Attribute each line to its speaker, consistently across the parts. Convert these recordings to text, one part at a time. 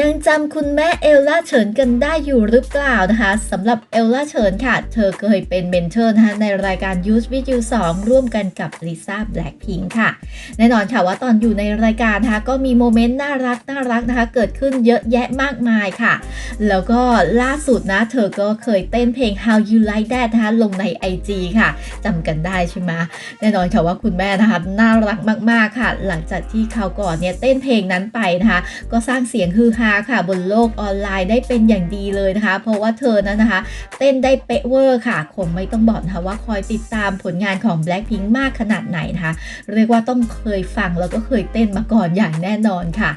Speaker 1: ยังจำคุณแม่เอลล่าเฉินกันได้อยู่หรือเปล่านะคะสำหรับเอลล่าเฉินค่ะ เธอเคยเป็นเมนเทอร์นะคะในรายการ Use With You 2 ร่วมกันกับลิซ่าแบล็คพิงค่ะ แน่นอนค่ะว่าตอนอยู่ในรายการนะคะก็มีโมเมนต์น่ารักน่ารักนะคะ เกิดขึ้นเยอะแยะมากมายค่ะ แล้วก็ล่าสุดนะ เธอก็เคยเต้นเพลง How You Like That นะคะลงใน IG ค่ะจำกันได้ใช่ไหมแน่นอนค่ะว่าคุณแม่นะคะน่ารักมากๆค่ะ หลังจากที่เขาวก่อนเนี่ยเต้นเพลงนั้นไปนะคะ ก็สร้างเสียงฮือฮาค่ะบนโลกออนไลน์ได้เป็นอย่างดีเลยนะคะ เพราะว่าเธอนั้นนะคะ เต้นได้เป๊ะเวอร์ค่ะคงไม่ต้องบอกนะคะว่าคอยติดตามผลงานของ Blackpink มากขนาดไหนนะคะ เรียกว่าต้องเคยฟังแล้วก็เคยเต้นมาก่อนอย่างแน่นอนค่ะ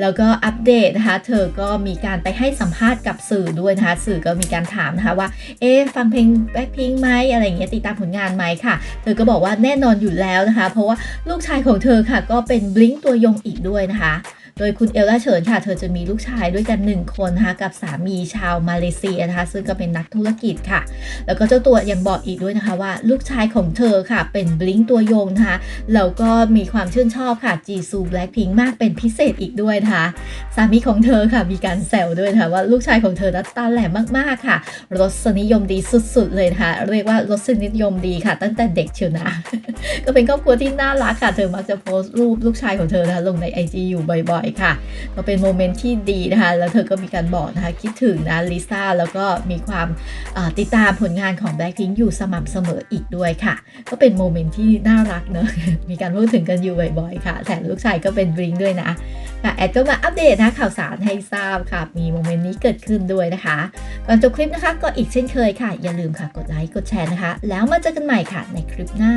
Speaker 1: แล้วก็อัปเดตนะคะ เธอก็มีการไปให้สัมภาษณ์กับสื่อด้วยนะคะ สื่อก็มีการถามนะคะว่า เอ๊ฟังเพลง Blackpink ไหมอะไรอย่างเงี้ยติดตามผลงานไหมค่ะ เธอก็บอกว่าแน่นอนอยู่แล้วนะคะ เพราะว่าลูกชายของเธอค่ะก็เป็นบลิงตัวยงอีกด้วยนะคะ โดยคุณเอลล่าเฉินค่ะ เธอจะมีลูกชายด้วยกัน 1 คนนะคะกับสามีชาวมาเลเซียนะคะ ซึ่งก็เป็นนักธุรกิจค่ะ แล้วก็เจ้าตัวยังบอกอีกด้วยนะคะว่า ลูกชายของเธอค่ะ เป็นบลิงตัวยงนะคะแล้วก็มีความชื่นชอบค่ะจีซูแบล็คพิงมากเป็นพิเศษอีกด้วยนะคะ สามีของเธอค่ะมีการแซวด้วยนะคะว่าลูกชายของเธอนั้นตาแหลมมาก ๆ ค่ะ รสนิยมดีสุด ๆ เลยนะคะเรียกว่ารสนิยมดีค่ะ ตั้งแต่เด็กเชียวนะ ก็เป็นครอบครัวที่น่ารักค่ะ เธอมักจะโพสต์รูปลูกชายของเธอนะคะลงใน IG อยู่บ่อยๆค่ะก็เป็นโมเมนต์ที่ดีนะคะ แล้วเธอก็มีการบอกนะคะ คิดถึงนะลิซ่าแล้วก็มีความติดตามผลงานของ Blackpink อยู่สม่ำเสมออีกด้วยค่ะ ก็เป็นโมเมนต์ที่น่ารักเนอะมีการพูดถึงกันอยู่บ่อยๆค่ะแต่ลูกชายก็เป็นบลิงด้วยนะค่ะแอดก็มาอัปเดตนะข่าวสารให้ทราบค่ะ มีโมเมนต์นี้เกิดขึ้นด้วยนะคะก่อนจบคลิปนะคะ ก็อีกเช่นเคยค่ะ อย่าลืมค่ะกดไลค์กดแชร์นะคะ แล้วมาเจอกันใหม่ค่ะในคลิปหน้า